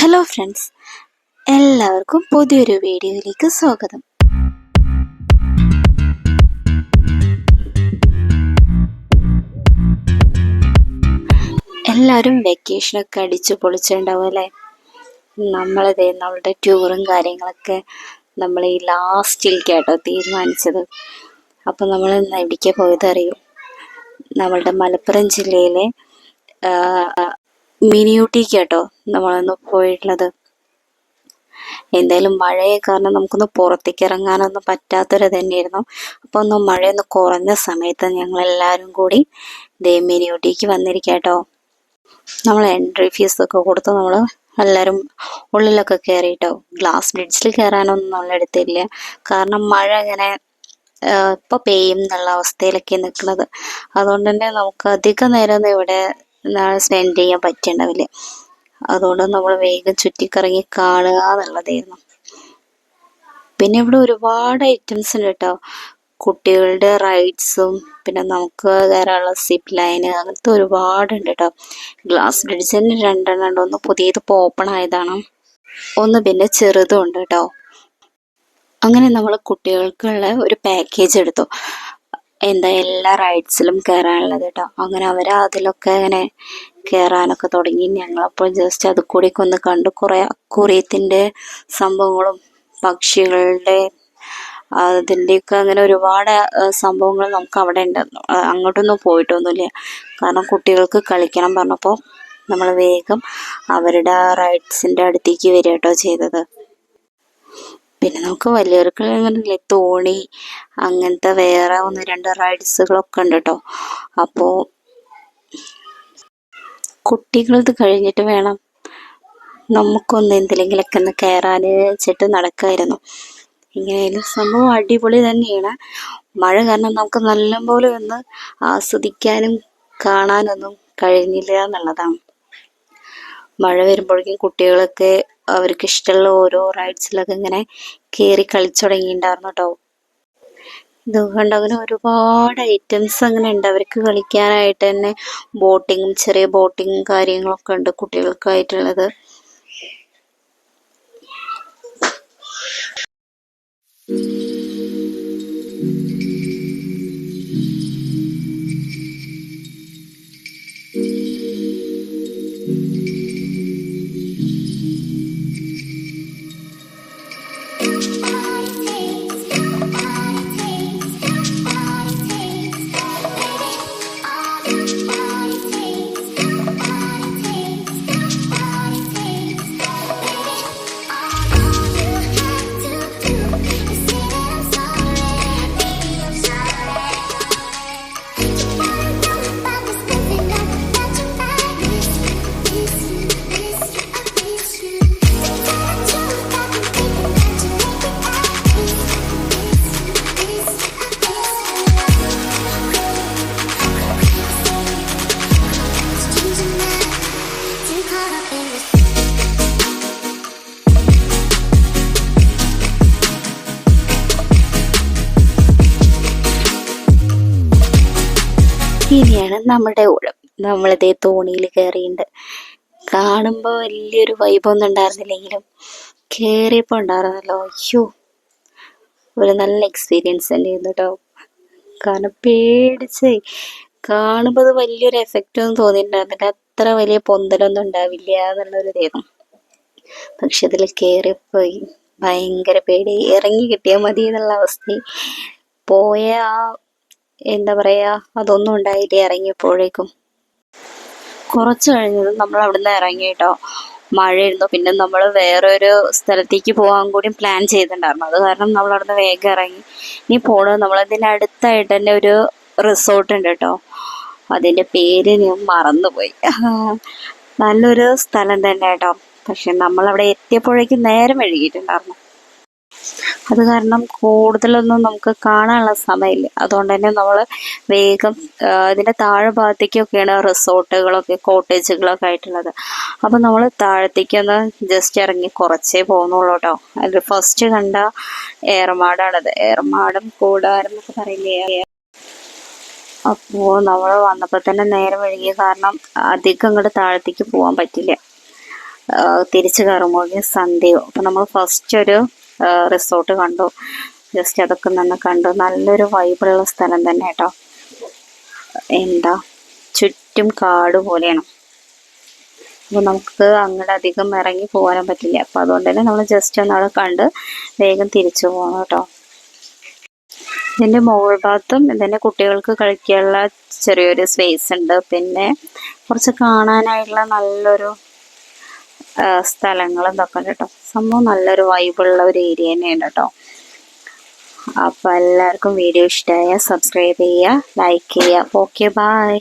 Hello friends എല്ലാവർക്കും പുതിയൊരു വീഡിയോയിലേക്ക് സ്വാഗതം. എല്ലാവരും വെക്കേഷനൊക്കെ അടിച്ചു പൊളിച്ചിട്ടുണ്ടാവും അല്ലേ? നമ്മളിതേ നമ്മളുടെ ടൂറും കാര്യങ്ങളൊക്കെ നമ്മൾ ഈ ലാസ്റ്റിൽ കേട്ടോ തീരുമാനിച്ചത്. അപ്പം നമ്മൾ എവിടേക്കാണ് പോയത് അറിയും നമ്മളുടെ മലപ്പുറം ജില്ലയിലെ ആ, മിനിയൂട്ടിക്ക് കേട്ടോ നമ്മളൊന്ന് പോയിട്ടുള്ളത്. എന്തായാലും മഴയെ കാരണം നമുക്കൊന്ന് പുറത്തേക്ക് ഇറങ്ങാനൊന്നും പറ്റാത്തൊരു തന്നെയായിരുന്നു അപ്പോൾ ഒന്ന് മഴയൊന്ന് കുറഞ്ഞ സമയത്ത് ഞങ്ങൾ എല്ലാവരും കൂടി ദേ മിനിയൂട്ടിക്ക് വന്നിരിക്കാട്ടോ. നമ്മൾ എൻട്രി ഫീസ് ഒക്കെ കൊടുത്ത് നമ്മൾ എല്ലാവരും ഉള്ളിലൊക്കെ കയറിയിട്ടോ ഗ്ലാസ് ബ്രിഡ്ജിൽ കയറാനൊന്നും നമ്മൾ എടുത്തില്ല. കാരണം മഴ ഇങ്ങനെ ഇപ്പൊ പെയ്യും എന്നുള്ള അവസ്ഥയിലൊക്കെ നിൽക്കുന്നത് അതുകൊണ്ട് തന്നെ നമുക്ക് അധിക നേരം ഒന്നും ഇവിടെ സ്പെൻഡ് ചെയ്യാൻ പറ്റുന്നുണ്ടാവില്ല അതുകൊണ്ട് നമ്മൾ വേഗം ചുറ്റിക്കറങ്ങി കാണുക എന്നുള്ളതായിരുന്നു. പിന്നെ ഇവിടെ ഒരുപാട് ഐറ്റംസ് ഉണ്ട് കേട്ടോ കുട്ടികളുടെ റൈഡ്സും പിന്നെ നമുക്ക് കയറാനുള്ള സിപ്പ് ലൈന് അങ്ങനത്തെ ഒരുപാടുണ്ട് കേട്ടോ ഗ്ലാസ് ബ്രിഡ്ജ് തന്നെ രണ്ടെണ്ണം ഉണ്ട്. ഒന്ന് പുതിയത് ഓപ്പൺ ആയതാണ്. ഒന്ന് പിന്നെ ചെറുതും ഉണ്ട് കേട്ടോ അങ്ങനെ നമ്മൾ കുട്ടികൾക്കുള്ള ഒരു പാക്കേജ് എടുത്തു. എന്താ എല്ലാ റൈഡ്സിലും കയറാനുള്ളത് കേട്ടോ അങ്ങനെ അവർ അതിലൊക്കെ അങ്ങനെ കയറാനൊക്കെ തുടങ്ങി. ഞങ്ങളപ്പോൾ ജസ്റ്റ് അത് കൂടിയൊക്കെ ഒന്ന് കണ്ടു. കുറേ അക്കൂറിയത്തിന്റെ സംഭവങ്ങളും പക്ഷികളുടെ അതിന്റെയൊക്കെ അങ്ങനെ ഒരുപാട് സംഭവങ്ങൾ നമുക്ക് അവിടെ ഉണ്ട്. അങ്ങോട്ടൊന്നും പോയിട്ടൊന്നുമില്ല. കാരണം കുട്ടികൾക്ക് കളിക്കണം പറഞ്ഞപ്പോൾ നമ്മൾ വേഗം അവരുടെ റൈഡ്സിന്റെ അടുത്തേക്ക് വരിക കേട്ടോ ചെയ്തത്. പിന്നെ നമുക്ക് വലിയവർക്ക് അങ്ങനെയല്ലേ തോണി അങ്ങനത്തെ വേറെ ഒന്ന് രണ്ട് റൈഡ്സുകളൊക്കെ ഉണ്ട് കേട്ടോ അപ്പോൾ കുട്ടികളത് കഴിഞ്ഞിട്ട് വേണം നമുക്കൊന്ന് എന്തിലെങ്കിലൊക്കെ ഒന്ന് കയറാൻ വെച്ചിട്ട് നടക്കായിരുന്നു. ഇങ്ങനെയായാലും സംഭവം അടിപൊളി തന്നെയാണ്. മഴ കാരണം നമുക്ക് നല്ലപോലെ ഒന്ന് ആസ്വദിക്കാനും കാണാനൊന്നും കഴിഞ്ഞില്ല എന്നുള്ളതാണ്. മഴ വരുമ്പോഴേക്കും കുട്ടികളൊക്കെ അവർക്ക് ഇഷ്ടമുള്ള ഓരോ റൈഡ്സിലൊക്കെ ഇങ്ങനെ കയറി കളിച്ചു തുടങ്ങിയിട്ടുണ്ടായിരുന്നു കേട്ടോ. ഇതുകൊണ്ട് അങ്ങനെ ഒരുപാട് ഐറ്റംസ് അങ്ങനെ ഉണ്ട്. അവർക്ക് കളിക്കാനായിട്ട് തന്നെ ബോട്ടിങ്ങും ചെറിയ ബോട്ടിങ്ങും കാര്യങ്ങളൊക്കെ ഉണ്ട് കുട്ടികൾക്കായിട്ടുള്ളത്. Too ഇനിയാണ് നമ്മുടെ ഊഴം. നമ്മളിതേ തോണിയിൽ കയറിയിട്ടുണ്ട് കാണുമ്പോൾ വലിയൊരു വൈബൊന്നും ഉണ്ടായിരുന്നില്ലെങ്കിലും കയറിയപ്പോൾ ഉണ്ടായിരുന്നല്ലോ. അയ്യോ ഒരു നല്ല എക്സ്പീരിയൻസ് തന്നെയായിരുന്നു കേട്ടോ കാരണം പേടിച്ചേ. കാണുമ്പോൾ അത് വലിയൊരു എഫക്റ്റ് ഒന്നും തോന്നിയിട്ടുണ്ടായിരുന്നില്ല. അത്ര വലിയ പൊന്തലൊന്നും ഉണ്ടാവില്ല എന്നുള്ളൊരു ഇതായിരുന്നു പക്ഷെ അതിൽ കയറിപ്പോയി ഭയങ്കര പേടി. ഇറങ്ങി കിട്ടിയാൽ മതി എന്നുള്ള അവസ്ഥ പോയ ആ എന്താ പറയാ അതൊന്നും ഉണ്ടായില്ല ഇറങ്ങിയപ്പോഴേക്കും. കുറച്ച് കഴിഞ്ഞത് നമ്മൾ അവിടുന്ന് ഇറങ്ങി കേട്ടോ. മഴയായിരുന്നു പിന്നെ നമ്മൾ വേറൊരു സ്ഥലത്തേക്ക് പോകാൻ കൂടി പ്ലാൻ ചെയ്തിട്ടുണ്ടായിരുന്നു. അത് കാരണം നമ്മൾ അവിടുന്ന് വേഗം ഇറങ്ങി. ഇനി പോണത് നമ്മളതിന്റെ അടുത്തായിട്ട് തന്നെ ഒരു റിസോർട്ട് ഉണ്ട് കേട്ടോ. അതിന്റെ പേര് ഞാൻ മറന്നുപോയി. നല്ലൊരു സ്ഥലം തന്നെ കേട്ടോ. പക്ഷെ നമ്മളവിടെ എത്തിയപ്പോഴേക്കും നേരം വൈകിയിട്ടുണ്ടായിരുന്നു. അത് കാരണം കൂടുതലൊന്നും നമുക്ക് കാണാനുള്ള സമയമില്ല. അതുകൊണ്ട് തന്നെ നമ്മൾ വേഗം ഇതിന്റെ താഴെ ഭാഗത്തേക്കൊക്കെയാണ് റിസോർട്ടുകളൊക്കെ കോട്ടേജുകളൊക്കെ ആയിട്ടുള്ളത്. അപ്പോൾ നമ്മൾ താഴത്തേക്കൊന്ന് ജസ്റ്റ് ഇറങ്ങി കുറച്ചേ പോകുന്നുള്ളൂ കേട്ടോ. അതിൽ ഫസ്റ്റ് കണ്ട ഏറമാടാണത്. ഏറമാടും കൂടാരം എന്നൊക്കെ അപ്പോൾ നമ്മൾ വന്നപ്പോൾ തന്നെ നേരെ വൈകിയ കാരണം അധികം അങ്ങോട്ട് താഴത്തേക്ക് പോകാൻ പറ്റില്ല. തിരിച്ചു കയറുമ്പോൾ സന്ധ്യയോ അപ്പം നമ്മൾ ഫസ്റ്റ് ഒരു റിസോർട്ട് കണ്ടു. ജസ്റ്റ് അതൊക്കെ നിന്ന് കണ്ടു. നല്ലൊരു വൈബുള്ള സ്ഥലം തന്നെ കേട്ടോ എന്താ? ചുറ്റും കാട് പോലെയാണ്. അപ്പോൾ നമുക്ക് അങ്ങോട്ട് അധികം ഇറങ്ങി പോകാനും പറ്റില്ല. അപ്പോൾ അതുകൊണ്ട് തന്നെ നമ്മൾ ജസ്റ്റ് ഒന്ന് അവിടെ കണ്ട് വേഗം തിരിച്ചു പോകണം കേട്ടോ ഇതിന്റെ മുകൾ ഭാഗത്തും ഇതിന്റെ കുട്ടികൾക്ക് കളിക്കാനുള്ള ചെറിയൊരു സ്പേസ് ഉണ്ട്. പിന്നെ കുറച്ച് കാണാനായിട്ടുള്ള നല്ലൊരു സ്ഥലങ്ങളും ഇതൊക്കെ ഉണ്ട് കേട്ടോ സംഭവം നല്ലൊരു വൈബുള്ള ഒരു ഏരിയ തന്നെയാണ് കേട്ടോ അപ്പോൾ എല്ലാവർക്കും വീഡിയോ ഇഷ്ടമായ സബ്സ്ക്രൈബ് ചെയ്യുക ലൈക്ക് ചെയ്യുക. Okay bye